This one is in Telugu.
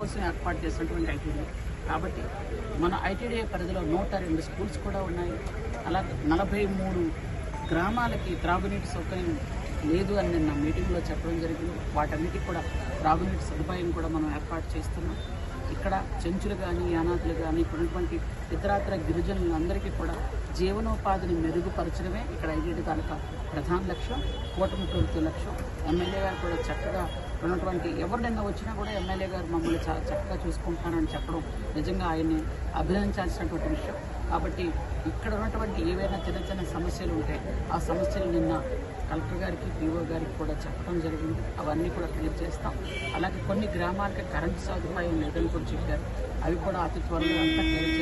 కోసం ఏర్పాటు చేసినటువంటి ఐటీడీ. కాబట్టి మన ఐటీడీఏ పరిధిలో నూట రెండు స్కూల్స్ కూడా ఉన్నాయి. అలా నలభై మూడు గ్రామాలకి త్రాగునీటి సౌకర్యం లేదు అని నిన్న మీటింగ్లో చెప్పడం జరిగింది. వాటన్నిటికి కూడా త్రాగునీటి సదుపాయం కూడా మనం ఏర్పాటు చేస్తున్నాం. ఇక్కడ చెంచులు కానీ యానాతులు కానీ ఇక్కడ ఉన్నటువంటి ఇతరాతర గిరిజనులందరికీ కూడా జీవనోపాధిని మెరుగుపరచడమే ఇక్కడ ఐటీడీ తాలూకా ప్రధాన లక్ష్యం కూటమి ప్రభుత్వ లక్ష్యం. ఎమ్మెల్యే గారు కూడా చక్కగా ఉన్నటువంటి ఎవరినైనా వచ్చినా కూడా ఎమ్మెల్యే గారు మమ్మల్ని చాలా చక్కగా చూసుకుంటానని చెప్పడం నిజంగా ఆయన్ని అభినందించాల్సినటువంటి విషయం. కాబట్టి ఇక్కడ ఉన్నటువంటి ఏవైనా చిన్న చిన్న సమస్యలు ఉంటాయి ఆ సమస్యలు నిన్న కలెక్టర్ గారికి పీఓ గారికి కూడా చెప్పడం జరిగింది. అవన్నీ కూడా క్లియర్ చేస్తాం అలాగే కొన్ని గ్రామాలకి కరెంటు సదుపాయం లేదని కూడా చెప్పారు. అవి కూడా అతి త్వరలో అంతా క్లియర్